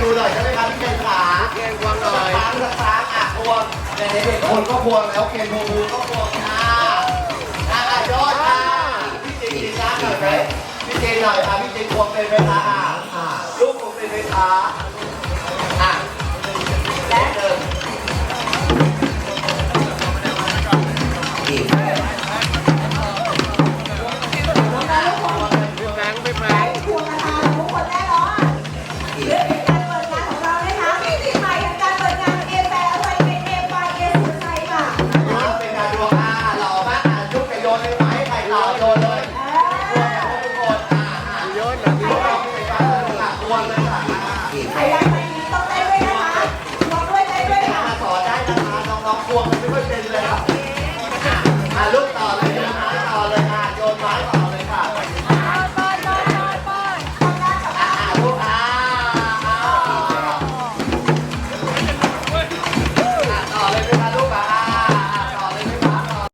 ดูหน่อยใช่ไหมครับพี่เคนขาเก่งควงหน่อยค้างสักครั้งอะควงแต่เด็กคนก็ควงแล้วเคนโมบูก็ควงค่ะอะอะยอดค่ะพี่เจนจีน่าหน่อยไหมพี่เจนหน่อยค่ะพี่เจนควงเป็นไหมคะอะอะลูกควงเป็นไหมคะอะและเดินอีกพี่แบงค์พี่แบงค์ควงนะคะทุกคนแน่นอนเรื่อ โยนเลยไหมไข่ขาโยนเลยทุกคนอะโยนนะโยนไปฟ้าเลยค่ะทวนเลยค่ะใครได้ใคนี้ต้องเต้นด้วยนะคะรอมด้วยเต้นด้วยค่ะสอนได้นะคะน้องๆทวงไม่ค่อยเป็น